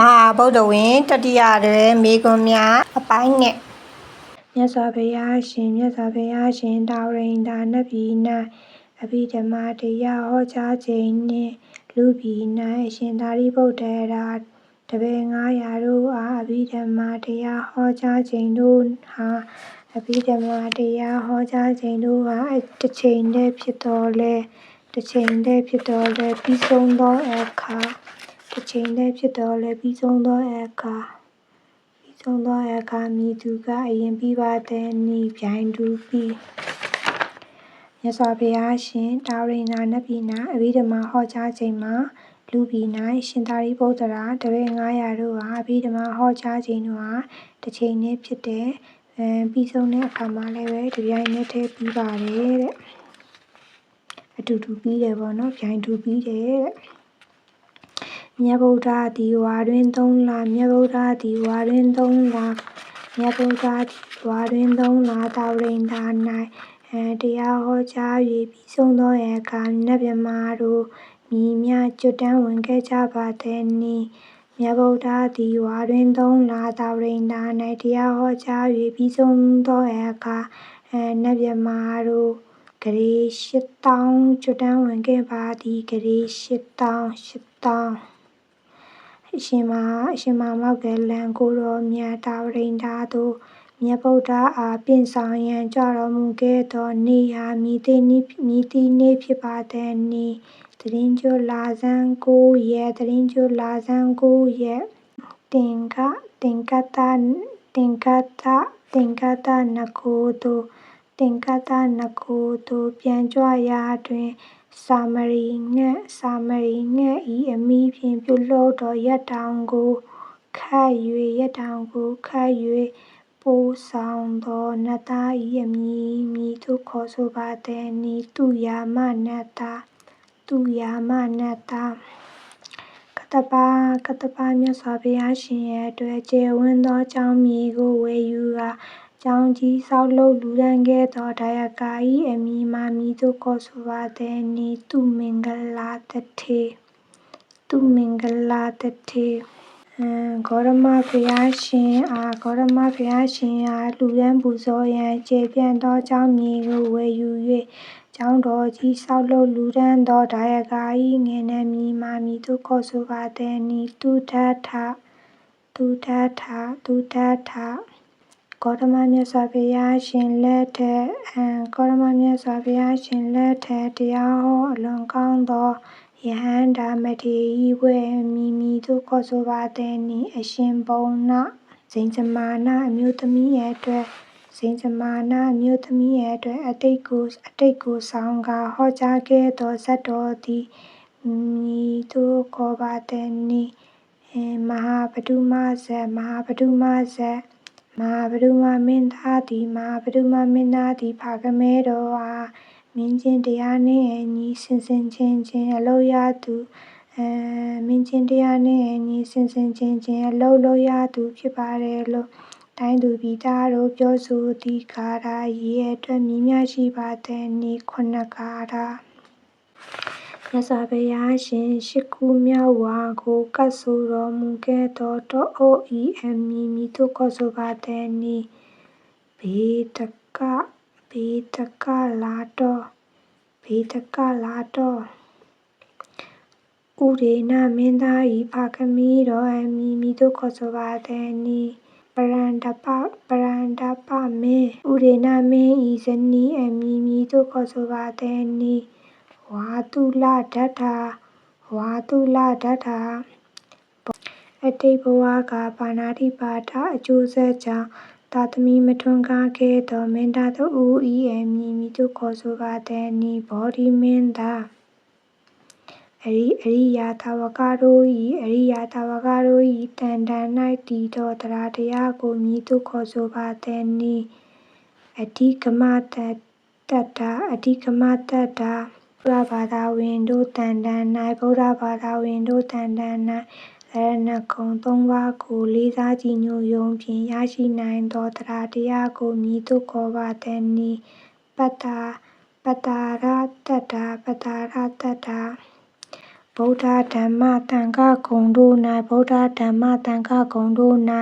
မဟာဗုဒ္ဓဝင်တတိယတွင်မိဂွန်များအပိုင်းနှင့်မြတ်စွာဘုရားရှင်မြတ်စွာဘုရားရှင်တာဝရိန္ဒာနတ်ပြည်၌အဘိဓမ္မာတရားဟောကြားခြင်းနှင့်လူပြည်၌အရှင်သာရိပုတ္တရာတပည့်900တို့အားအဘိဓမ္မာတရားဟောကြားခြင်းတို့ဟာအဘိဓမ္မာတရားဟောကြားခြင်းတို့ဟာတစ်ချိန်တည်းဖြစ်တော်လဲတစ်ချိန်တည်းဖြစ်တော်လဲပြီးဆုံးသောအခါ တစ်ချိန်တည်းဖြစ်တော်လဲပြီးဆုံးသောအခါ ပြီးဆုံးသောအခါမိသူက အရင်ပြီးပါတဲ့နိဗျိုင်တူပြီးမြတ်စွာဘုရားရှင် တာဝရိန္ဒာနတ်ပြည်၌အဘိဓမ္မာဟောကြားခြင်းမှာ လူပြည်၌ရှင်သာရိပုတ္တရာ တပည့်900တို့ဟာအဘိဓမ္မာဟောကြားခြင်းတို့ဟာ တစ်ချိန်တည်းဖြစ်တဲ့အဲပြီးဆုံးတဲ့အခါမှာလည်းပဲဒီပြိုင်နဲ့တည်း ပြီးပါတယ်တဲ့ အတူတူပြီးတယ်ပေါ့နော်ဗျိုင်တူပြီးတယ်တဲ့ မြတ်ဗုဒ္ဓသည် ဝါတွင်သုံးလမြတ်ဗုဒ္ဓသည် ဝါတွင်သုံးလမြတ်ဗုဒ္ဓသည် ဝါတွင်သုံးလတာဝရိန္ဒာ၌အဲတရားဟောကြား၍ပြီးဆုံးသောအခါ နတ်မြမာတို့မြည်မြကျွတ်တန်းဝင်ခဲ့ကြပါသည်နိမြတ်ဗုဒ္ဓသည် ဝါတွင်သုံးလတာဝရိန္ဒာ၌တရားဟောကြား၍ပြီးဆုံးသောအခါအဲနတ်မြမာတို့ဂရေရှစ်တောင်းကျွတ်တန်းဝင်ခဲ့ပါသည်ဂရေရှစ်တောင်းရှစ်တောင်း အရှင်မအရှင်မမောက်ကလန်ကိုရောမြတ်တာဝရိန္ဒာတို့မြတ်ဗုဒ္ဓအားပင့်ဆောင်ရန်ကြတော်မူခဲ့သောနေဟာမိတိနိမိတိနေဖြစ်ပါသည်နိတရင်ကျွလာဇန်ကိုရဲ့တရင်ကျွလာဇန်ကိုရဲ့တင်ကတင်ကတတင်ကတတင်ကတနကိုတို့တင်ကတနကိုတို့ပြန်ကြွရာတွင် စာမရိငှက်စာမရိငှက်ဤအမိဖြင့် ပြုလုပ်သော ယဇ်တောင်ကို ခတ်၍ယဇ်တောင်ကို ခတ်၍ပို့ဆောင်သော နတ်သား၏အမည် မည်သို့ ခေါ်ဆိုပါသည်နည်း။သုရာမနတ်သားသုရာမနတ်သား။ကဿပကဿပ မြတ်စွာဘုရားရှင်ရဲ့ အတွက် ကျယ်ဝန်းသော ကျောက်မြေကို ဝယ်ယူကာ ကျောင်းကြီးဆောက်လုပ်လူရန်ခဲ့သော ဒါယကာဤအမည်မှာမိသူခေါ်ဆိုပါသည်နိသူမင်္ဂလာတထေသူမင်္ဂလာတထေအမ်ဂေါရမဘုရားရှင်အား ဂေါရမဘုရားရှင်အားလူရန်ပူဇော်ရန် ကျေပြန့်သော ကျောင်းမြေကို ဝယ်ယူ၍ကျောင်းတော်ကြီးဆောက်လုပ်လူရန်သော ဒါယကာဤငယ်နှမည်မှာမိသူခေါ်ဆိုပါသည်နိသူထထသူထထသူထထ ဂေါတမမြတ်စွာဘုရားရှင်လက်ထက်အံဂေါတမမြတ်စွာဘုရားရှင်လက်ထက်တရားဟောအလွန်ကောင်းသောယဟန္တာမထေရဝေမိမိတို့ခေါ်ဆိုပါသည်နိအရှင်ဘုံနဇိဉ္ဇမာနအမျိုးသမီးရဲ့အတွက်ဇိဉ္ဇမာနအမျိုးသမီးရဲ့အတွက်အတိတ်ကိုအတိတ်ကိုဆောင်ကဟောကြားခဲ့သောဇတ်တော်သည်မိတို့ခေါ်ပါသည်နိမဟာပတုမဇတ်မဟာပတုမဇတ် မဟာဗဒုမမင်းသားသည်မဟာဗဒုမမင်းသားသည် ဖာကမဲတော်အားမင်းချင်းတရားနှင့်အညီဆင်ဆင်ချင်းချင်းအလို့ရသူအဲမင်းချင်းတရားနှင့်အညီဆင်ဆင်ချင်းချင်းအလို့လို့ရသူဖြစ်ပါတယ်လို့တိုင်းသူပြည်သားတို့ပြောဆိုသည့်ကာရာရဲ့အတွက်မြည်မရှိပါတဲ့ဤခုနကာရာ မြတ်စွာဘုရားရှင် ရှိခုမြောက်ဝါကိုကတ်ဆိုတော်မူခဲ့သော တောအိုဤအမီမိတို့ခေါ်ဆိုပါသည်နိဘေတကဘေတကလာတော်ဘေတကလာတော်ဥရေနမင်းသားဤဖာကမီတော်အမီမိတို့ခေါ်ဆိုပါသည်နိပရန္တပ ပရန္တပမင်းဥရေနမင်းဤဇနီးအမီမိတို့ခေါ်ဆိုပါသည်နိ ဝါတုလဒတ္ထာဝါတုလဒတ္ထာအတိတ်ဘဝကပါဏာတိပါဒအကျိုးဆက်ကြောင့်သာသမီမထွန်းကားခဲ့သောမင်းသားတို့ဤအမည်မိတို့ခေါ်ဆိုပါသည်နိဘောဓိမင်းသားအရိအရိယာသာဝကတို့ဤအရိယာသာဝကတို့ဤတန်တန်၌တည်သောတရားတရားကိုမြည်သူခေါ်ဆိုပါသည်နိအဓိကမတတ္တာအဓိကမတတ္တာ ဗုဒ္ဓဘာသာဝင်တို့တန်တန်၌ဗုဒ္ဓဘာသာဝင်တို့တန်တန်၌ရဏဂုံသုံးပါးကို လေးစားကြည်ညိုယုံဖြင့် ရရှိနိုင်သောတရားတရားကိုမြည်သို့ခေါ်ပါသည်နိပတ္တာပတ္တာရတ္တာပတ္တာရတ္တာဗုဒ္ဓဓမ္မသံဃဂုံတို့၌ဗုဒ္ဓဓမ္မသံဃဂုံတို့၌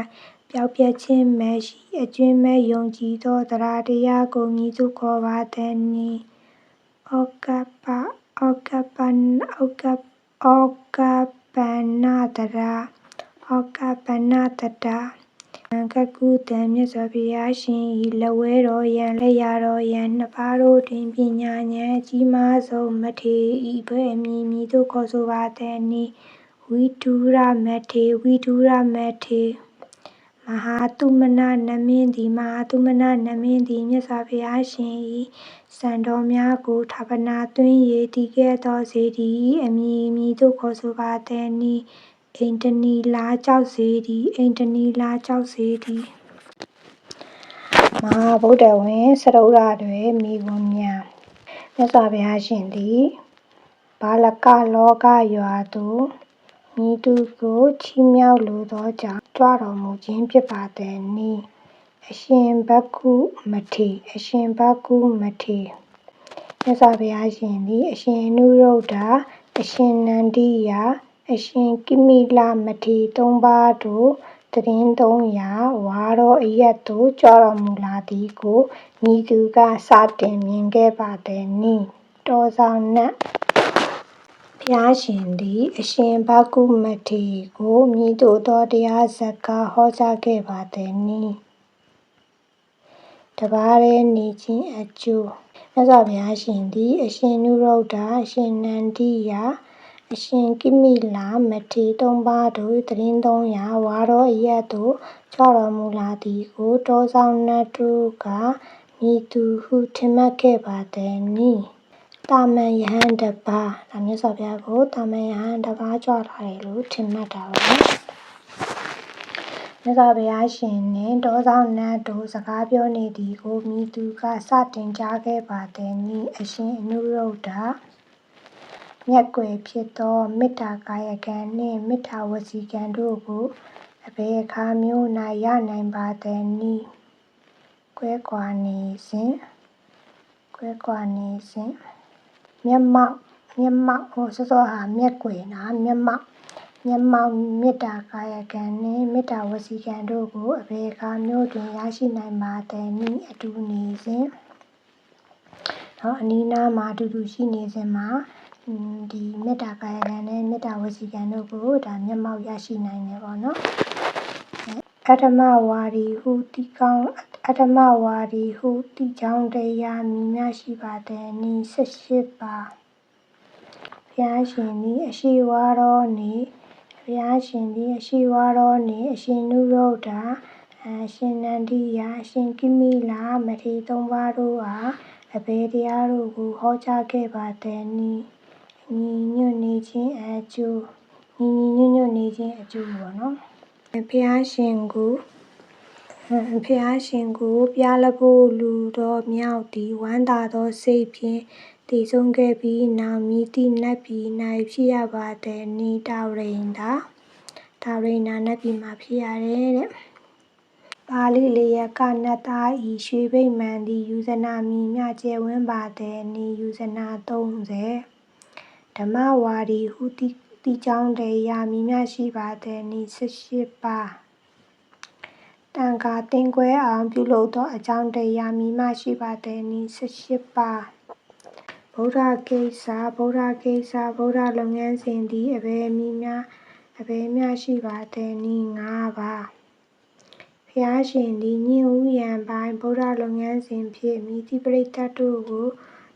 ပျောက်ပြက်ခြင်းမရှိအကျွင်းမဲ့ယုံကြည်သောတရားတရားကို မည်သို့ခေါ်ပါသနည်း ဩကပ္ပဩကပ္ပနဩကပ္ပဩကပ္ပနတရာဩကပ္ပနတတာကကုတံမြတ်စွာဘုရားရှင်ဤလက်ဝဲတော်ယံလက်ရာတော်ယံနှစ်ပါးတို့တွင်ပညာဉာဏ်အကြီးမားဆုံးမထေဤဘွဲ့အမည်မည်သို့ခေါ်ဆိုပါသနည်းဝိဒုရမထေဝိဒုရမထေမဟာတုမနနမင်းသည်မဟာတုမနနမင်းသည်မြတ်စွာဘုရားရှင်ဤ စံတော်များကို ဌာပနာသွင်း၍တည်ခဲ့သော စေတီ၏အမည် မည်သို့ ခေါ်ဆိုပါသနည်း အိန္ဒနီလာကြောက်စေသည်အိန္ဒနီလာကြောက်စေသည်မဟာဗုဒ္ဓဝင်စရုဒတွင်မိဂွန်များမြတ်စွာဘုရားရှင်သည်ဘာလကလောကရွာသို့မိသူကို ချီးမြှောက်လိုသောကြောင့် ကြွတော်မူခြင်း ဖြစ်ပါသည်နိ အရှင်ဘက္ခုမထေအရှင်ဘက္ခုမထေမြတ်စွာဘုရားရှင်သည် အရှင်နုရုဒ္ဓအရှင်နန္ဒီယအရှင်ကိမိလမထေသုံးပါးတို့တရင်သုံးရာဝါတော်အရက်သို့ကြွတော်မူလာသည်ကိုမိသူကစတင်မြင်ခဲ့ပါသည်နိတောဆောင်နတ်ဘုရားရှင်သည် အရှင်ဘဂုမထေကိုမြည်သို့သောတရားစကားဟောကြားခဲ့ပါသည်နိ တပါးရဲနေခြင်းအကျိုးမြတ်စွာဘုရားရှင်သည် အရှင်နုရုဒ္ဓအရှင်နန္ဒီယအရှင်ကိမိလာမထေသုံးပါးတို့တရင်သုံးရာဝါတော်အရက်သို့ကြွတော်မူလာသည်ကိုတောဆောင်နတ်တို့ကမိသူဟုထင်မှတ်ခဲ့ပါသည်နိတာမန်ယဟန်တပါးဒါမြတ်စွာဘုရားကိုတာမန်ယဟန်တပါးကြွလာတယ်လို့ထင်မှတ်တာပါ မြတ်စွာဘုရားရှင်နှင့်တောဆောင်နတ်တို့ စကားပြောနေသည်ကိုမိသူက စတင်ကြားခဲ့ပါသည်နိအရှင်အနုရုဒ္ဓ မျက်ကွယ်ဖြစ်သော မေတ္တာကာယကံနှင့် မေတ္တာဝစီကံတို့ကို အဘယ်အခါမျိုး၌ရနိုင်ပါသည်နည်း ကွဲကွာနေစဉ် ကွဲကွာနေစဉ် မျက်မှောက်မျက်မှောက်ဟိုစောစောဟာမျက်ကွယ်နာမျက်မှောက် မျက်မှောက်မေတ္တာကာယကံနှင့်မေတ္တာဝစီကံတို့ကိုအဘယ်အခါမျိုးတွင်ရရှိနိုင်ပါသည်နည်းအတူနေစဉ်နော်အနီးနားမှာအတူတူရှိနေစဉ်မှာဒီမေတ္တာကာယကံနဲ့မေတ္တာဝစီကံတို့ကိုဒါမျက်မှောက်ရရှိနိုင်တယ်ပေါ့နော်အထမဝါရီဟုတိကောင်းအထမဝါရီဟုတိကြောင်းတရားမြည်များရှိပါသည်နိ18ပါဘုရားရှင်သည်အရှိဝါရောနေ ဘုရားရှင်သည် အရှိဝါရောနေအရှင်နုရုဒ္ဓအရှင်နန္ဒီယအရှင်ကိမိလာမထေသုံးပါးတို့အား အဘေတရားတို့ကို ဟောကြားခဲ့ပါသည်နိညီညွတ်နေခြင်းအကျိုးညီညီညွတ်ညွတ်နေခြင်းအကျိုးပေါ့နော် ဘုရားရှင်ကိုဘုရားရှင်ကိုပြားလဖို့ လူတော်မြောက်သည် ဝမ်းသာသောစိတ်ဖြင့် တည်ဆုံးခဲ့ပြီးနောက်မိတိနတ်ပြည်၌ဖြစ်ရပါသည်နိတာရိန်သာတာရိန်နာနတ်ပြည်မှာ ဖြစ်ရတယ်တဲ့ ပါဠိလျက်ကနတ်သားဤရွှေဘိမှန်သည်ယူဇနာမီမြကျဲဝင်းပါသည်နိယူဇနာ30ဓမ္မဝါဒီဟုတိတိကြောင်းတရားမီမြရှိပါသည်နိ18ပါတန်ခါတင်ကွဲအောင် ပြုလုပ်သော အကြောင်းတရားမိမရှိပါသည်နိ18ပါ ဗုဒ္ဓကိစ္စဗုဒ္ဓကိစ္စဗုဒ္ဓလုပ်ငန်းစဉ်သည် အဘယ်မိများ အဘယ်များရှိပါသည်နိ9ပါဘုရားရှင်သည်ညင်ဥယံပိုင်းဗုဒ္ဓလုပ်ငန်းစဉ်ဖြင့်မိတိပရိသတ်တို့ကို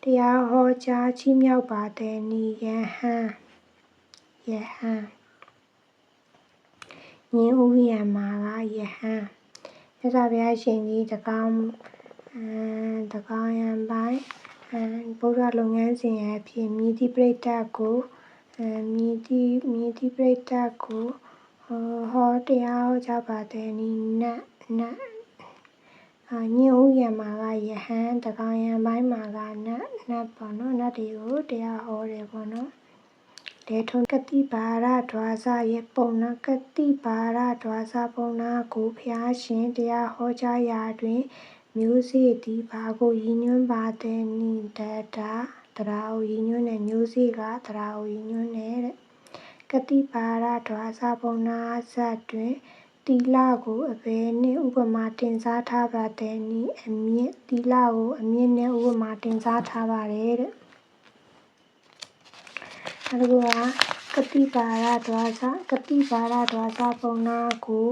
တရားဟောကြားချီးမြှောက်ပါသည်နိယဟန်ယဟန်ညင်ဥယံမှာကယဟန်မြတ်စွာဘုရားရှင်ကြီးတကောင်အဲတကောင်ရံပိုင်းအဲ ဗုဒ္ဓလုပ်ငန်းစဉ်ရဲ့အဖြစ်မြည်သည့်ပြိတ္တကိုအဲမြည်သည့်မြည်သည့်ပြိတ္တကိုဟောတရားဟောကြားပါတဲ့နိနတ်နတ်အာညဥ်ရမှာကယဟန်တကောင်ရံပိုင်းမှာကနတ်နတ်ပေါ့နော်နတ်တွေကိုတရားဟောတယ်ပေါ့နော်ဒေထုံကတိပါရဒွါစရဲ့ပုံနာကတိပါရဒွါစပုံနာကိုဖျားရှင်တရားဟောကြားရာတွင် မျိုးစေ့သည် ဘာကို ရည်ညွှန်းပါသည်နိတတာတရာကို ရည်ညွှန်းတဲ့မျိုးစေ့ကတရာကို ရည်ညွှန်းတဲ့ကတိပါရဒွါစပုံနာဇတ်တွင်တီလာကို အဘယ်နှင့် ဥပမာ တင်စားထားပါသည်နည်း အမြင့်တီလာကို အမြင့်နဲ့ ဥပမာ တင်စားထားပါတယ်တဲ့ နောက်တစ်ခုကကတိပါရဒွါစကတိပါရဒွါစပုံနာကို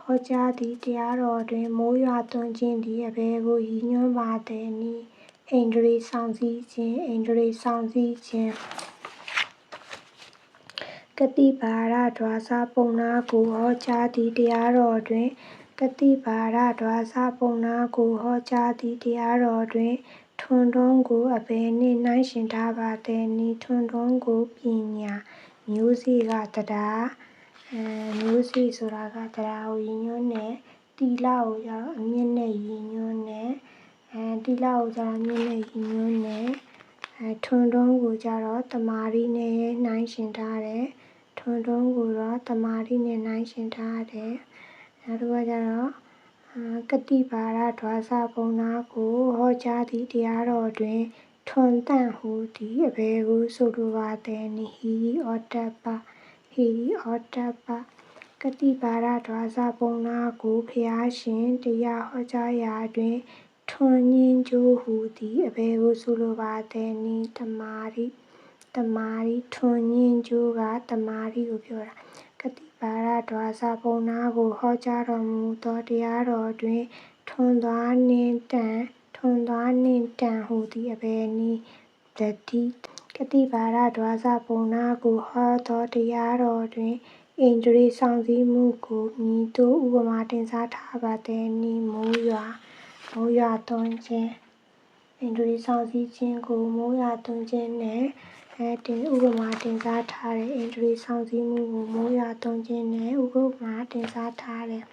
ဟောကြားသည့်တရားတော်တွင် မိုးရွာသွန်းခြင်းသည် အဘယ်ကို ရည်ညွှန်းပါသည်နည်းအိန္ဒြေဆောင်စည်းခြင်းအိန္ဒြေဆောင်စည်းခြင်းကတိပါရဒွါစပုံနာကို ဟောကြားသည့် တရားတော်တွင်ကတိပါရဒွါစပုံနာကို ဟောကြားသည့် တရားတော်တွင် ထွန်းတွန်းကို အဘယ်နှင့် နှိုင်းယှဉ်ထားပါသည်နည်း ထွန်းတွန်းကို ပညာမျိုးစေ့ကတရား အဲမျိုးစေ့ဆိုတာကတရားကိုရည်ညွှန်းတယ်တီလာကိုကျတော့အမြင့်နဲ့ရည်ညွှန်းတယ်အဲတီလာကိုကျတော့အမြင့်နဲ့ရည်ညွှန်းတယ်အဲထွန်းတွန်းကိုကျတော့တမာရီနဲ့နှိုင်းယှဉ်ထားတယ်ထွန်းတွန်းကိုတော့တမာရီနဲ့နှိုင်းယှဉ်ထားတယ်နောက်တစ်ခုကကျတော့ကတိပါရဒွါစပုံနာကိုဟောကြားသည့်တရားတော်တွင်ထွန်တန့်ဟုသည်အဘယ်ကိုဆိုလိုပါသည်နိဟိဩတ္တပ ဟိဩတ္တပကတိပါရဒွါစပုံနာကိုဖျားရှင်တရားဟောကြားရာတွင်ထွန်ညင်းကျိုးဟုသည်အဘယ်ကိုဆိုလိုပါသည်နိတမာရိတမာရီထွန်ညင်းကျိုးကတမာရီကိုပြောတာကတိပါရဒွါစပုံနာကိုဟောကြားတော်မူသောတရားတော်တွင်ထွန်သွားနှင့်တန်ထွန်သွားနှင့်တန်ဟူသည့်အဘယ်နည်းတတိ ကတိပါရဒွါစပုံနာကိုဟောသောတရားတော်တွင်ဣန္ဒြေဆောင်စည်းမှုကိုမြည်သို့ဥပမာတင်စားထားပါသည်နိမိုးရွာမိုးရွာသွန်းခြင်းဣန္ဒြေဆောင်စည်းခြင်းကိုမိုးရွာသွန်းခြင်းနဲ့အဲတင်ဥပမာတင်စားထားတဲ့ဣန္ဒြေဆောင်စည်းမှုကိုမိုးရွာသွန်းခြင်းနဲ့ဥပမာတင်စားထားတဲ့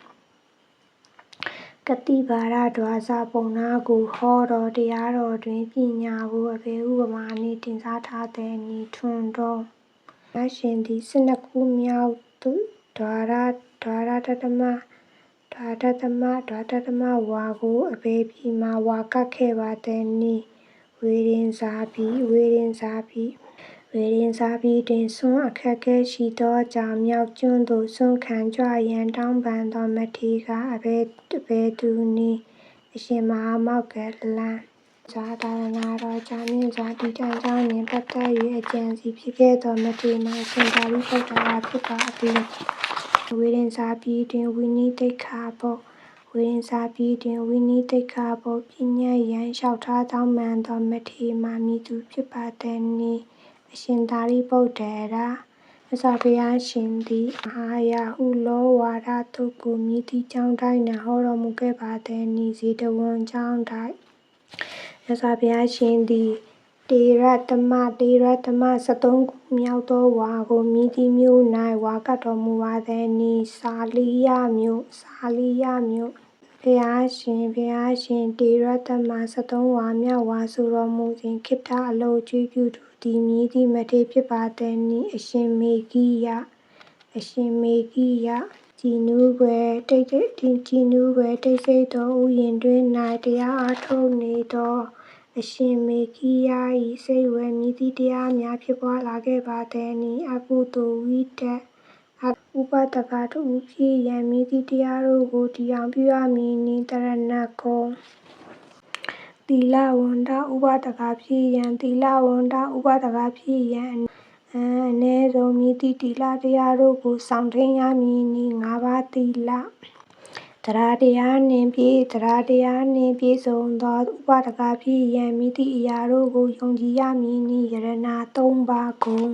ကတိပါရဒွါစပုံနာကို ဟောတော်တရားတော်တွင် ပညာကို အဘေဥပမာနှင့် တင်စားထားတဲ့ဤထွန်းတော်ရရှင်သည်စနခုမြောက်သူဒွါရဒွါရတတမဒွါတတမဒွါတတမဝါကို အဘေပြီမှာ ဝါကတ်ခဲ့ပါတဲ့ဤဝေရင်စာပြီဝေရင်စာပြီ ဝေရင်စာပြီတင်ဆွန်းအခက်ခဲရှိသောကြောင့်မြောက်ကျွန်းသို့ဆွန်းခံကြွရန်တောင်းပန်သောမထေကအဘယ်အဘယ်သူနည်းအရှင်မဟာမောက်ကလန်ဇာတာနာတော်ဂျာမြင့်စွာတည်တံ့ကြောင်းနှင့်ပတ်သက်၍အကြံစီဖြစ်ခဲ့သောမထေမှာရှင်သာရိပုတ္တရာဖြစ်ပါသည်ဝေရင်စာပြီတွင်ဝိနည်းတိတ်ခါဖို့ဝေရင်စာပြီတွင်ဝိနည်းတိတ်ခါဖို့ပြညတ်ရန်လျှောက်ထားတောင်းပန်သောမထေမှာမိသူဖြစ်ပါသည်နည်း အရှင်သာရိပုတ္တရာမြတ်စွာဘုရားရှင်သည် မဟာယာဟုလောဝါဒတုတ်ကိုမြည်သည့်ကျောင်းတိုင်း၌ဟောတော်မူခဲ့ပါသည်နိဇေတဝန်ကျောင်းတိုင်းမြတ်စွာဘုရားရှင်သည် တေရတမတေရတမ73ခုမြောက်သောဝါကိုမြည်သည့်မြို့၌ဝါကတော်မူပါသည်နိစာလီယမြို့ စာလီယမြို့ ဘုရားရှင်ဘုရားရှင်တေရတမ73ဝါမြောက်ဝါဆိုတော်မူစဉ်ခိတ္တအလုကျွေးပြုသူသည်မြည်သည့်မထေဖြစ်ပါသည်နိအရှင်မေဂိယအရှင်မေဂိယကြည်နူးွယ်တိတ်တိတ်ကြည်နူးွယ်တိတ်ဆိတ်သောဥယျာဉ်တွင်၌တရားအားထုတ်နေသောအရှင်မေဂိယ၏စိတ်ဝယ်မြည်သည့်တရားများဖြစ်ပွားလာခဲ့ပါသည်နိအကုသိုလ်ဝိတ္တ ဥပဒကတူဖြစ်ရန်မြည်သည့်တရားတို့ကိုတည်အောင်ပြုရမည်နိတရဏဂုံသီလဝန္တဥပဒကဖြစ်ရန်သီလဝန္တဥပဒကဖြစ်ရန်အနည်းဆုံးမြည်သည့်သီလတရားတို့ကိုဆောင်ထိန်ရမည်နိငါးပါးသီလတရားတရားနှင့်ပြည့်တရားတရားနှင့်ပြည့်စုံသောဥပဒကဖြစ်ရန်မြည်သည့်အရာတို့ကိုယုံကြည်ရမည်နိယရဏသုံးပါးကုန်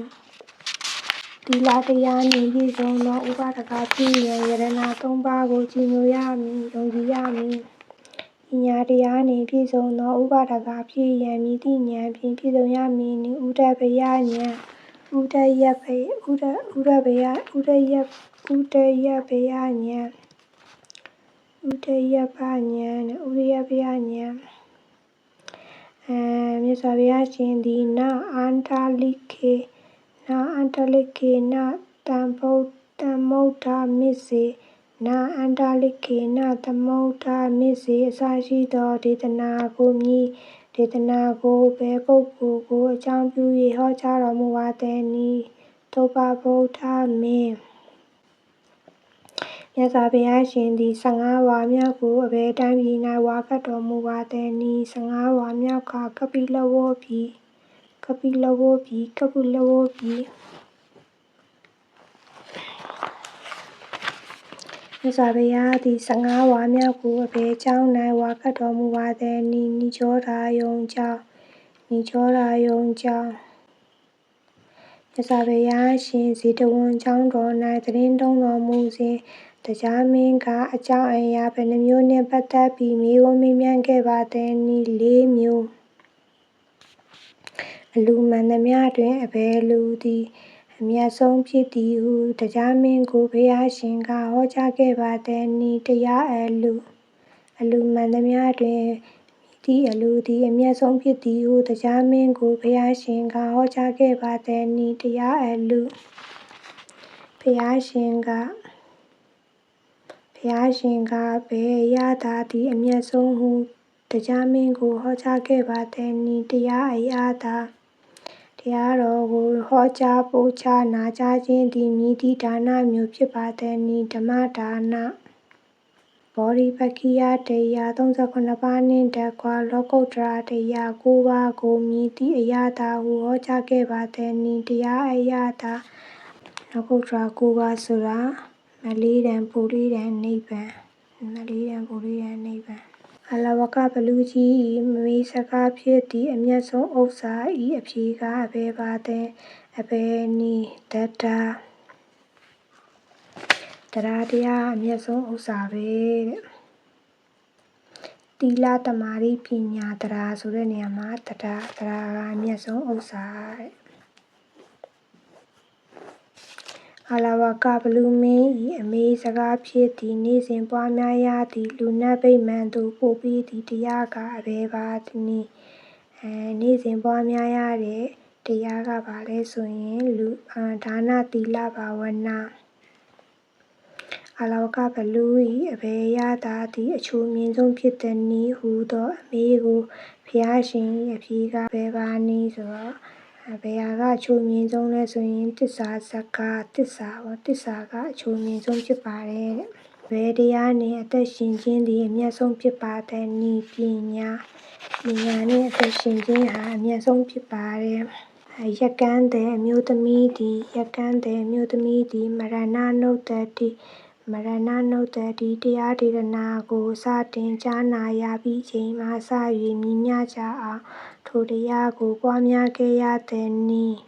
သီလတရားနှင့်ပြည့်စုံသောဥပဒကဖြစ်ရန်ယရဏသုံးပါးကိုကြည်ညိုရမည်ယုံကြည်ရမည်ပညာတရားနှင့်ပြည့်စုံသောဥပါဒကဖြစ်ရန်မည်သည့်ဉာဏ်ဖြင့်ပြည့်စုံရမည်နှင့်ဥဒဘယဉာဏ်ဥဒယဘယဥဒဥဒဘယဥဒယဥဒယဘယဉာဏ်ဥဒယဘဉာဏ်နဲ့ဥဒယဘယဉာဏ်အဲမြတ်စွာဘုရားရှင်သည်နအန္တလိခေ နအန္တလိခေနတံဗုဒ္ဓံမုဒ္ဓမစ္စေနာအန္တလိခေနသမုဒ္ဒမစ္စေအစရှိသောဒေသနာကိုမြည်ဒေသနာကိုဘယ်ပုဂ္ဂိုလ်ကိုအကြောင်းပြု၍ဟောကြားတော်မူပါသည်နည်းသုဘဗုဒ္ဓမင်းမြတ်စွာဘုရားရှင်သည်15ဝါမြောက်ကိုအဘယ်တိုင်းပြည်၌ဝါကပ်တော်မူပါသည်နည်း15ဝါမြောက်ကကပိလဝေါပြ ည်ကပိလဝေါပြည်ကပိလဝေါပြည်မြတ်စွာဘုရားသည်15ဝါမြောက်ကိုအဘယ်ကျောင်း၌ဝါကပ်တော်မူပါသည်နည်းနိချောဓာယုံကျောင်းနိချောဓာယုံကျောင်းမြတ်စွာဘုရားရှင်ဇေတဝန်ကျောင်းတော်၌တရင်တုံးတော်မူစဉ်တရားမင်းကအကြောင်းအရာဘယ်နှမျိုးနှင့်ပတ်သက်ပြီးမေးခွန်းမေးမြန်းခဲ့ပါသည်နည်းလေးမျိုး အလူမှန်သမျှတွင်အဘယ်လူသည် အမြတ်ဆုံးဖြစ်သည်ဟုတရားမင်းကိုဘုရားရှင်ကဟောကြားခဲ့ပါသည်နည်းတရားအလူအလူမှန်သမျှတွင်မိသည့်အလူသည်အမြတ်ဆုံးဖြစ်သည်ဟုတရားမင်းကိုဘုရားရှင်ကဟောကြားခဲ့ပါသည်နည်းတရားအလူဘုရားရှင်ကဘုရားရှင်ကဘယ်အရသာသည်အမြတ်ဆုံးဟုတရားမင်းကိုဟောကြားခဲ့ပါသည်နည်းတရားအရသာ တရားတော်ကို ဟောကြားပို့ချနာကြားခြင်းသည်မြည်သည့်ဒါနမျိုးဖြစ်ပါသည်နည်း ဓမ္မဒါနဘောဓိပက္ခိယတရား38ပါးနှင့်တကွာ လောကုတ္တရာတရား9ပါးကိုမြည်သည့်အရသာဟု ဟောကြားခဲ့ပါသည်နည်း တရားအရသာ လောကုတ္တရာ9ပါးဆိုတာ မလေးတံပူလေးတံနိဗ္ဗာန် မလေးတံပူလေးတံနိဗ္ဗာန် အလဝကဘလူကြီးဤမေစကားဖြစ်သည့်အမျက်ဆုံးဥစ္စာဤအဖြေကအဘယ်ပါတဲ့အဘယ်နီတတာတရားတရားအမျက်ဆုံးဥစ္စာပဲတဲ့တီလာတမာရီပညာတရားဆိုတဲ့နေရာမှာတရားတရားကအမျက်ဆုံးဥစ္စာတဲ့ အာလဝက ဘလူမင်း၏အမေစကားဖြစ်သည် နေ့စဉ်ပွားများရသည်လူနတ်ဗိမာန်သို့ ပို့ပြီးသည်တရားက အဘယ်ပါသနည်းအဲနေ့စဉ်ပွားများရတဲ့ တရားကပါလဲဆိုရင်လူဒါန သီလ ဘာဝနာအလောကဘလူ၏အဘေရသာသည် အချိုမြင့်ဆုံးဖြစ်သည်နည်းဟုသော အမေကိုဖျားရှင်၏အဖြေကဘယ်ပါနည်းဆိုတော့ ဘယ်ဟာကအချိုမြင့်ဆုံးလဲဆိုရင်တစ္ဆာဇကတစ္ဆာပေါ့တစ္ဆာကအချိုမြင့်ဆုံးဖြစ်ပါတယ်တဲ့ဘယ်တရားနဲ့အသက်ရှင်ခြင်းသည်အမျက်ဆုံးဖြစ်ပါတဲ့ဤပညာပညာနဲ့အသက်ရှင်ခြင်းဟာအမျက်ဆုံးဖြစ်ပါတယ်ရကန်းတဲ့အမျိုးသမီးသည်ရကန်းတဲ့အမျိုးသမီးသည်မရဏနုတ္တိ မရဏနုတ္တိတရားဒေသနာကို စတင်ကြားနာရပြီးချိန်မှစ၍မြင်မြကြအောင် ထိုတရားကို ပွားများခဲ့ရသည်နည်း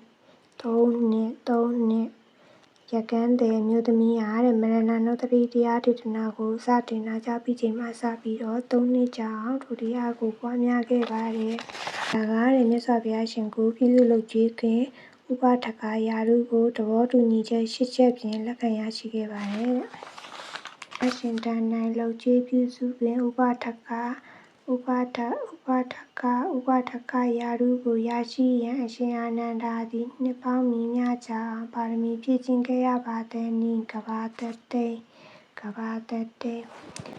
သုံးနှစ်သုံးနှစ်ရကန်းတဲ့မြို့သမီးအားတဲ့မရဏနုတ္တိတရားဒေသနာကို စတင်နာကြားပြီးချိန်မှစပြီးတော့သုံးနှစ်ကြာအောင်ထိုတရားကို ပွားများခဲ့ပါတယ်။ဒါကားတဲ့မြတ်စွာဘုရားရှင်ကိုပြုစုလုပ်ကြည်ခင် ဥပထကာယာရုကို သဘောတူညီချက်ရှစ်ချက်ဖြင့် လက်ခံရရှိခဲ့ပါတယ်တဲ့။အရှင်တန်နိုင်လုပ်ကြည်ပြုစုပင် ဥပထကာဥပါဒဥပါဒက ဥပါဒကရာထူးကို ရရှိရန် အရှင်အာနန္ဒာသည် နှစ်ပေါင်းများများကြာပါရမီဖြည့်ကျင့်ခဲ့ရပါသည်နည်းကဘာတတေကဘာတတေ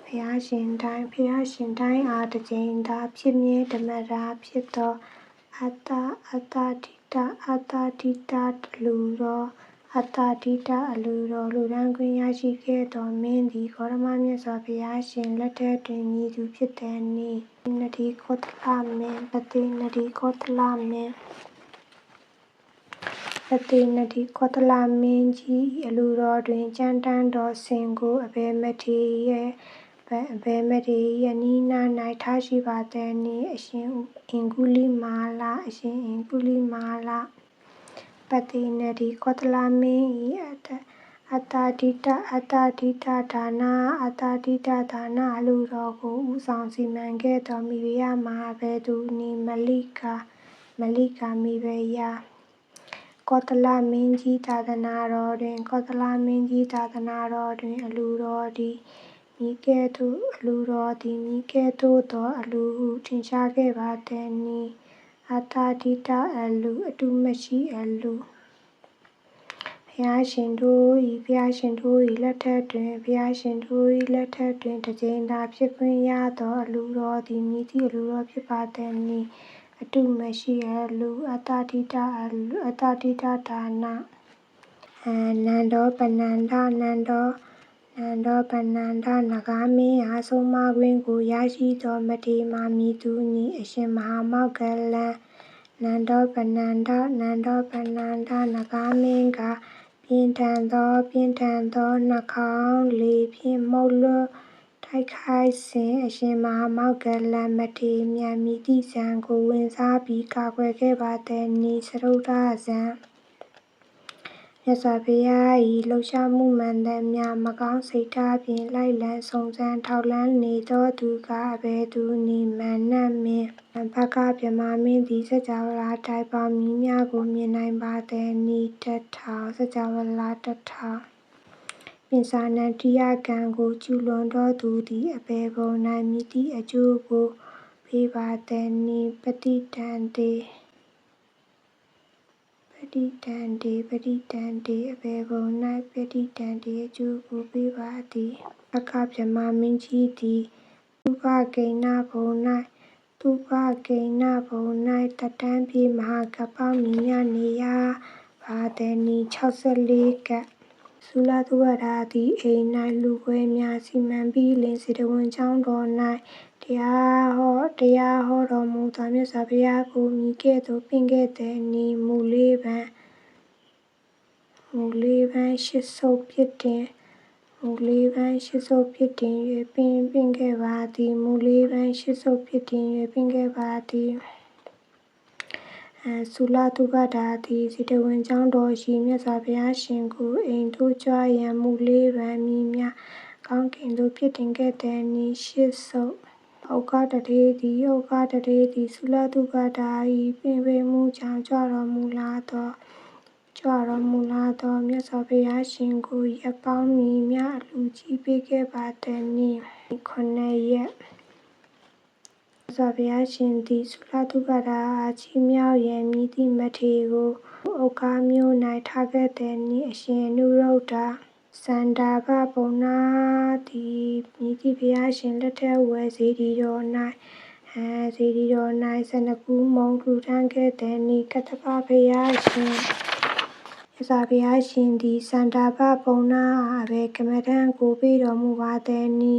ဘုရားရှင်တိုင်း ဘုရားရှင်တိုင်းအားတကြိမ်သာ ဖြစ်မြဲ ဓမ္မရာဖြစ်သော အတ္တ အတ္တတိ တအတ္တတိတလူသောအတ္တတိတအလူတော်လူရန်ခွင့်ရရှိခဲ့သောမင်းသည်ဂေါရမမြတ်စွာဘုရားရှင်လက်ထက်တွင်မြည်သူဖြစ်သည်နိနဒီခောတလမင်းပတိနဒီခောတလမင်းပတိနဒီခောတလမင်းကြီးအလူတော်တွင်ကြမ်းတမ်းသောဆင်ကိုအဘယ်မထေရဲ့ အဘယ်မထေရဲ့နီးနား၌ထားရှိပါသည်နိအရှင်အင်ကုလိမာလအရှင်အင်ကုလိမာလပတိနဒီကောသလမင်းဤအတ္တအတ္တတိတအတ္တတိတဒါနာအတ္တတိတဒါနာအလိုတော်ကိုဥဆောင်စီမံခဲ့တော်မိဖုရားမဟာဘေသူနိမလိကာမလိကာမိဖုရားကောသလမင်းကြီးသာသနာတော်တွင် ကောသလမင်းကြီးသာသနာတော်တွင် အလူတော်သည် မိကဲ့သို့အလူတော်သည်မိကဲ့သို့သောအလူဟု ထင်ရှားခဲ့ပါသည်နိအတာတိတအလူအတုမရှိအလူဘုရားရှင်တို့ဤဘုရားရှင်တို့ဤလက်ထက်တွင်ဘုရားရှင်တို့ဤလက်ထက်တွင်တကြိမ်သာဖြစ်ခွင့်ရသောအလူတော်သည်မြည်သည့်အလူတော်ဖြစ်ပါသည်နိအတုမရှိအလူအတာတိတအလူအတာတိတဒါနနန္ဒောပနန္ဒနန္ဒော နန္ဒောပနန္ဒနဂါမင်းအားဆုံးမခွင့်ကိုရရှိသောမထေမာမည်သူနည်းအရှင်မဟာမောဂလန်နန္ဒောပနန္ဒနန္ဒောပနန္ဒနဂါမင်းကပြင်းထန်သောပြင်းထန်သောနှာခေါင်းလေဖြင့်မှုတ်လွတ်တိုက်ခိုက်စဉ်အရှင်မဟာမောဂလန်မထေမြတ်မိတိဇံကိုဝင်စားပြီးကာကွယ်ခဲ့ပါသည်နိစရုဒ္ဓဇံ မြတ်စွာဘုရား၏လှုပ်ရှားမှုမှန်သမျှမကောင်းစိတ်ထားဖြင့်လိုက်လံစုံစမ်းထောက်လှမ်းနေသောသူကအဘယ်သူနည်းမန္နမင်းဘဂဗြဟ္မာမင်းသည်စကြဝဠာတိုက်ပေါင်းမည်များကိုမြင်နိုင်ပါသည်နိတထောင်စကြဝဠာတထောင်ပင်စာနန္တိယကံကိုကျူးလွန်သောသူသည်အဘယ်ပုံ၌မြည်သည့်အကျိုးကိုပေးပါသည်နိပฏิတံတေ ပဋိတံတေပဋိတံတေအဘေဘုံ၌ပဋိတံတေအကျိုးကိုပေးပါသည်အခဗြဟ္မာမင်းကြီးသည်သူပကိဏဘုံ၌သူပကိဏဘုံ၌တတန်းပြေမဟာကပ္ပမိညနေယဘာဒနီ64ကသုလသဝရာသည်အိမ်၌လူပွဲများစီမံပြီးလင်စေတဝန်ချောင်းတော်၌ တရားဟောတရားဟောတော်မူသောမြတ်စွာဘုရားကိုမိကဲ့သို့ပင့်ခဲ့သည်နိမူလေးပံမူလေးပံရှစ်ဆုပ်ဖြစ်တင်မူလေးပံရှစ်ဆုပ်ဖြစ်တင်၍ပင်ပင့်ခဲ့ပါသည်မူလေးပံရှစ်ဆုပ်ဖြစ်တင်၍ပင့်ခဲ့ပါသည်အဲသုလသုဘတာသည်စေတဝန်ကျောင်းတော်ရှိမြတ်စွာဘုရားရှင်ကိုအိမ်သို့ကြွရန်မူလေးပံမိများကောင်းကင်သို့ဖြစ်တင်ခဲ့သည်နိရှစ်ဆုပ် ဩဃတထေသည်ဩဃတထေသည်သုလသုဘတာ၏ပင်ပေမှုကြောင့်ကြွတော်မူလာသောကြွတော်မူလာသောမြတ်စွာဘုရားရှင်ကိုရပ်ပေါင်းမီများအလူကြီးပေးခဲ့ပါသည်နိခုနှစ်ရက်စွာဘုရားရှင်သည်သုလသုဘတာအားချီးမြှောက်ရန်မြည်သည့်မထေကိုဩဃမြို့၌ထားခဲ့သည်နိအရှင်အနုရုဒ္ဓ စန္ဒာဘဘုံနာသည်မြည်သည့်ဘုရားရှင်လက်ထက်ဝယ်စေတီတော်၌အဲစေတီတော်၌ဆနကူးမုံထူထမ်းခဲ့သည်နိကတ္တပဘုရားရှင်ရသဘုရားရှင်သည်စန္ဒာဘဘုံနာအားအဘေကမထံကိုပေးတော်မူပါသည်နိ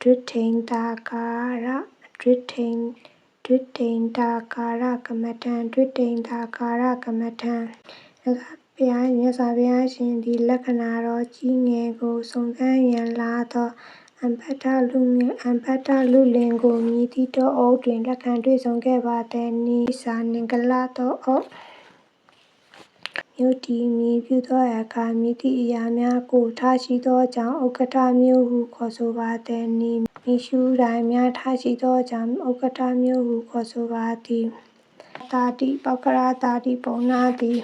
ဒွိထိန်တာကာရဒွိထိန်ဒွိထိန်တာကာရကမထံဒွိထိန်တာကာရကမထံရသ ဘုရားမြတ်စွာဘုရားရှင်သည် လက္ခဏာတော်ကြီးငယ်ကို စုံစမ်းရန်လာသောအံဖတ်တလူငယ်အံဖတ်တလူလင်ကိုမြည်သည့်တောအုပ်တွင် လက်ခံတွေ့ဆုံခဲ့ပါသည်နိစာနင်္ဂလတောအုပ်မြို့တီမြည်ပြုသောအခါမြည်သည့်အရာများကို ထားရှိသောကြောင့် ဥက္ကဋမြို့ဟု ခေါ်ဆိုပါသည်နိမိရှုတိုင်းများ ထားရှိသောကြောင့် ဥက္ကဋမြို့ဟု ခေါ်ဆိုပါသည်တာတိ ပောက္ခရတာတိ ပုံနာသည်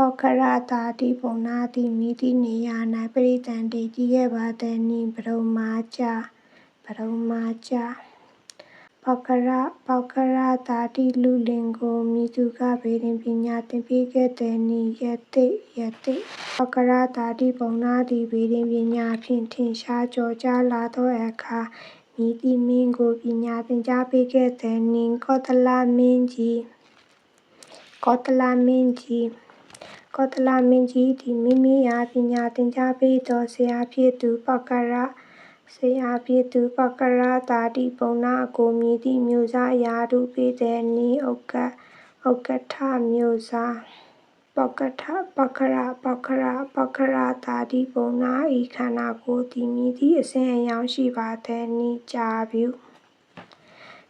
ပောက္ခရတာတိပုံနာသည်မိသည့်နေရာ၌ပရိသန္တိကြည်ခဲ့ပါသည်နိပရမာကြပရမာကြပောက္ခရပောက္ခရတာတိလူလင်ကိုမိသူကဗေဒင်ပညာသင်ပေးခဲ့သည်နိယတိယတိပောက္ခရတာတိပုံနာသည်ဗေဒင်ပညာဖြင့်ထင်ရှားကျော်ကြားလာသောအခါမိသည့်မင်းကိုပညာသင်ကြားပေးခဲ့သည်နိကောသလမင်းကြီးကောသလမင်းကြီး ကောသလမင်းကြီးသည် မိမိအား ပညာသင်ကြားပေးသော ဆရာဖြစ်သူ ပောက္ခရဆရာဖြစ်သူ ပောက္ခရတာတိ ပုံနာကိုမြည်သည့်မျိုးစားရာထူပေးသည်နိဥက္ကဥက္ကဋမျိုးစား ပောက္ခထပောက္ခရပောက္ခရပောက္ခရတာတိ ပုံနာဤခန္ဓာကိုယ်သည်မြည်သည့်အစဉ်အယောင်ရှိပါသည်နိကြာပြု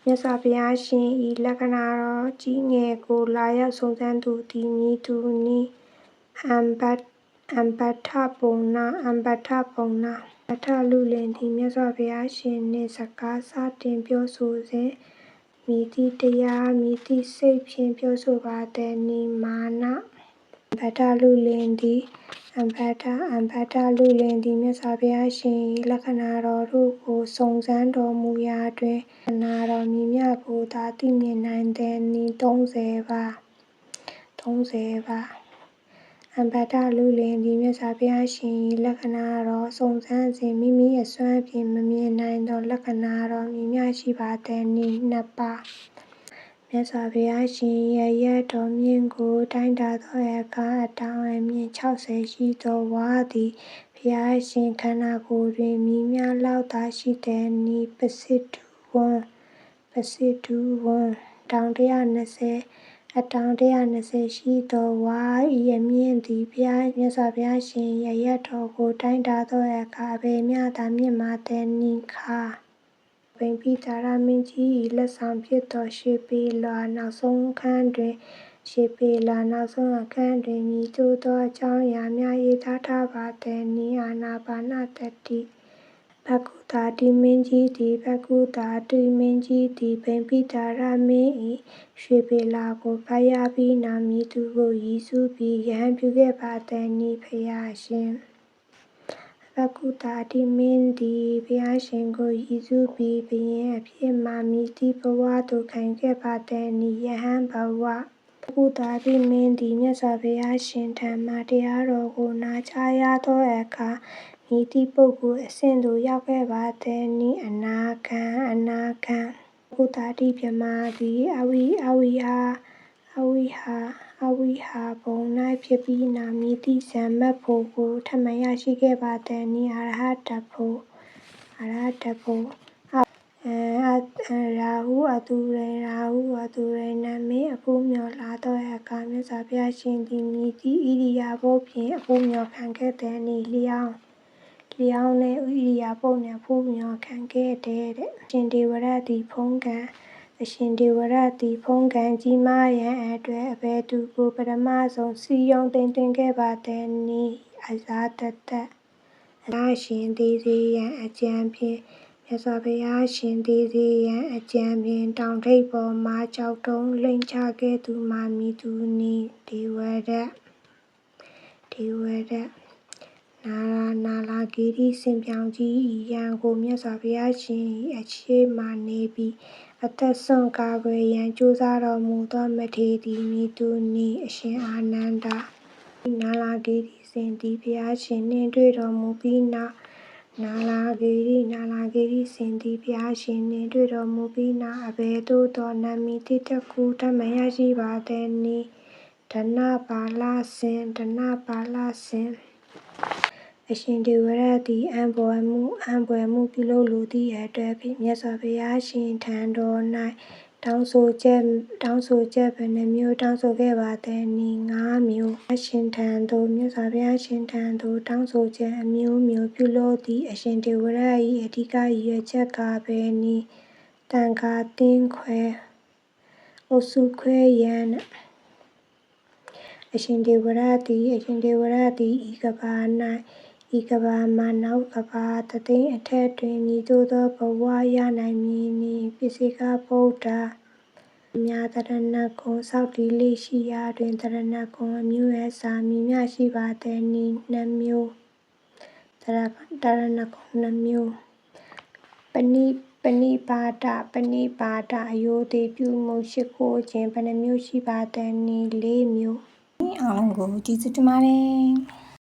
မြတ်စွာဘုရားရှင်ဤလက္ခဏာတော်ကြီးငယ်ကို လာရောက်ဆုံးစမ်းသူသည်မြည်သူနိ အံဘတ်အံဘတ်ထပုံနာအံဘတ်ထပုံနာအထလူလင်သည်မြတ်စွာဘုရားရှင်နှင့်စကားစတင်ပြောဆိုစဉ်မိသည့်တရားမိသည့်စိတ်ဖြင့်ပြောဆိုပါသည်နိမာနဗတ္တလူလင်သည်အံဘတ္တအံဘတ္တလူလင်သည်မြတ်စွာဘုရားရှင်၏လက္ခဏာတော်တို့ကိုစုံစမ်းတော်မူရာတွင်လက္ခဏာတော်မြည်မြကိုသာသိမြင်နိုင်သည်နိ30ပါ30ပါ အံဘတ္တလူလင်သည်မြတ်စွာဘုရားရှင်၏လက္ခဏာတော်စုံစမ်းစဉ်မိမိအစွမ်းဖြင့်မမြင်နိုင်သောလက္ခဏာတော်မြည်မြရှိပါသည်နိနှစ်ပါမမြတ်စွာဘုရားရှင်ရရက်တော်မြင့်ကိုတိုင်းတာသောအခါအတောင်အမြင့်60ရှိသောဝါသည်ဘုရားရှင်ခန္ဓာကိုယ်တွင်မြည်များလောက်သာရှိတဲ့နိပစိတုဝံပစိတုဝံတောင်120 အတောင်120ရှိသော ဝါဤအမြင့်သည် ဘုရားမြတ်စွာဘုရားရှင်ရရက်တော်ကို တိုင်းတာသောအခါ အဘယ်မျှသာမြင့်မာတဲ့နိခါ ဗိမ္ပိသာရမင်းကြီး၏လက်ဆောင်ဖြစ်သောရှေးပေလွာနောက်ဆုံးအခန်းတွင်ရှေးပေလွာနောက်ဆုံးအခန်းတွင် မည်သို့သောအကြောင်းအရာများ ရေးသားထားပါသည်နိအာနာပါနတတိ ဘဂုတာတိမင်းကြီးသည်ဘဂုတာတိမင်းကြီးသည်ဗိမ္ပိသာရမင်း၏ရွှေပေလာကိုဖတ်ရပြီးနာမည်သူကိုရည်စူးပြီးယဟန်ပြုခဲ့ပါသည်နိဖယာရှင်ဘဂုတာတိမင်းသည်ဘုရားရှင်ကိုရည်စူးပြီးဘုရင်အဖြစ်မှမိတိဘဝသို့ခံခဲ့ပါတဲ့နိယဟန်ဘဝဘဂုတာတိမင်းသည်မြတ်စွာဘုရားရှင်ထံမှတရားတော်ကိုနာကြားရသောအခါ မိတိပုဂ္ဂိုလ်အဆင့်သို့ ရောက်ခဲ့ပါတဲ့နိအနာခံအနာခံဘဂုတာတိမြမသည် အဝိ အဝိဟာ အဝိဟာ အဝိဟာဘုံ၌ဖြစ်ပြီးနာမိတိဇံမတ်ဖို့ကို ထပ်မံရရှိခဲ့ပါတဲ့နိအရဟတဖို့အရဟတဖို့အအအရာဟုအတူရေရာဟုအတူရေနမင်းအဖို့မြော်လာတော့အခါ မြတ်စွာဘုရားရှင်သည်မိတိဣရိယာပုဖြင့် အဖို့မြော်ခံခဲ့တဲ့နိလျောင်း လျောင်းနဲ့ဣရိယာပုနဲ့အဖို့မြော်ခံခဲ့တဲ့တဲ့ရှင်ဒေဝရသည်ဖုံးကံအရှင်ဒေဝရသည်ဖုံးကံကြီးမားရန်အတွက်အဘယ်သူကိုပထမဆုံးစီယုံတင်သွင်းခဲ့ပါတဲ့နိအဇာတတအလားရှင်သေးသေးရန်အကြံဖြင့်မြတ်စွာဘုရားရှင်သေးသေးရန်အကြံဖြင့်တောင်ထိပ်ပေါ်မှကြောက်တုံးလိမ်ချခဲ့သူမှမိသူနိဒေဝရဒေဝရ နာရာနာလာဂီရီစင်ပြောင်ကြီးဤရန်ကိုမြတ်စွာဘုရားရှင်၏အခြေမှနေပြီးအသက်ဆွန့်ကာကွယ်ရန်ကြိုးစားတော်မူသောမထေရသည်မိသူနိအရှင်အာနန္ဒာနာလာဂေရီစဉ်သည်ဘုရားရှင်နှင့်တွေ့တော်မူပြီးနောက်နာလာဂေရီနာလာဂေရီစဉ်သည်ဘုရားရှင်နှင့်တွေ့တော်မူပြီးနောက်အဘယ်သို့သောနာမည်တိတစ်ခုထပ်မံရရှိပါသည်နိဒနပါလစဉ်ဒနပါလစဉ် အရှင်ဒေဝရသည်အံ့ဘွယ်မှုအံ့ဘွယ်မှုပြုလုပ်လိုသည့်အတွက်ဖြင့်မြတ်စွာဘုရားရှင်ထံတော်၌တောင်းဆိုချက်တောင်းဆိုချက်ဘယ်နှမျိုးတောင်းဆိုခဲ့ပါသည်နိငါးမျိုးအရှင်ထံသို့မြတ်စွာဘုရားရှင်ထံသို့တောင်းဆိုချက်အမျိုးမျိုးပြုလုပ်သည့်အရှင်ဒေဝရ၏အဓိကရည်ရွယ်ချက်ကပဲနိတန်ခါတင်းခွဲအုပ်စုခွဲရန်နှင့်အရှင်ဒေဝရသည်အရှင်ဒေဝရသည်ဤကဘာ၌ ဤကဘာမှာနောက်ကဘာတသိန်းအထက်တွင် မည်သို့သောဘဝရနိုင်မည်နည်းပိစိကဗုဒ္ဓမြာတရဏဂုံစောက်တည်လေးရှိရာတွင်တရဏဂုံအမျိုးအစားမည်မျှရှိပါသည်နည်းနှမျိုးတရတရဏဂုံနှမျိုးပဏိပဏိပါဒပဏိပါဒအယိုသေးပြုမှုရှိခိုးခြင်းဘယ်နှမျိုးရှိပါသည်နည်း၄မျိုးအားလုံးကိုကျေးဇူးတင်ပါတယ်